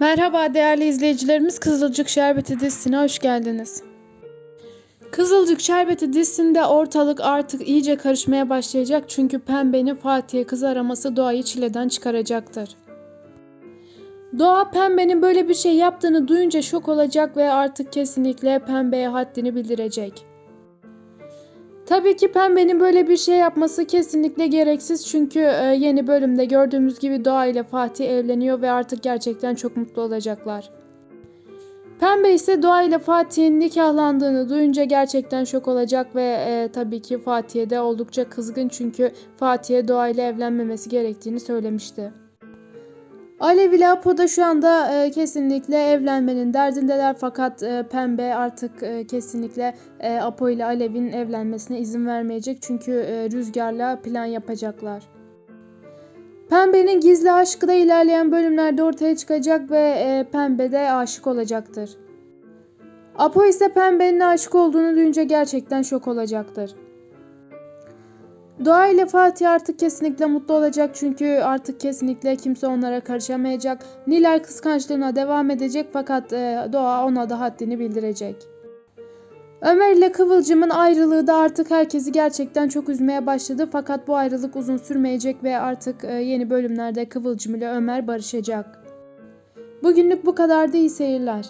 Merhaba değerli izleyicilerimiz Kızılcık Şerbeti dizisine hoş geldiniz. Kızılcık Şerbeti dizisinde ortalık artık iyice karışmaya başlayacak çünkü Pembe'nin Fatih'e kız araması Doğa'yı çileden çıkaracaktır. Doğa Pembe'nin böyle bir şey yaptığını duyunca şok olacak ve artık kesinlikle Pembe'ye haddini bildirecek. Tabii ki Pembe'nin böyle bir şey yapması kesinlikle gereksiz çünkü e, yeni bölümde gördüğümüz gibi Doğa ile Fatih evleniyor ve artık gerçekten çok mutlu olacaklar. Pembe ise Doğa ile Fatih'in nikahlandığını duyunca gerçekten şok olacak ve e, tabii ki Fatih'e de oldukça kızgın çünkü Fatih'e Doğa ile evlenmemesi gerektiğini söylemişti. Alev ile Apo da şu anda e, kesinlikle evlenmenin derdindeler fakat e, Pembe artık e, kesinlikle e, Apo ile Alev'in evlenmesine izin vermeyecek çünkü e, Rüzgar'la plan yapacaklar. Pembe'nin gizli aşkı da ilerleyen bölümlerde ortaya çıkacak ve e, Pembe de aşık olacaktır. Apo ise Pembe'nin aşık olduğunu duyunca gerçekten şok olacaktır. Doğa ile Fatih artık kesinlikle mutlu olacak çünkü artık kesinlikle kimse onlara karışamayacak. Nilay kıskançlığına devam edecek fakat e, Doğa ona da haddini bildirecek. Ömer ile Kıvılcım'ın ayrılığı da artık herkesi gerçekten çok üzmeye başladı fakat bu ayrılık uzun sürmeyecek ve artık e, yeni bölümlerde Kıvılcım ile Ömer barışacak. Bugünlük bu kadar da iyi seyirler.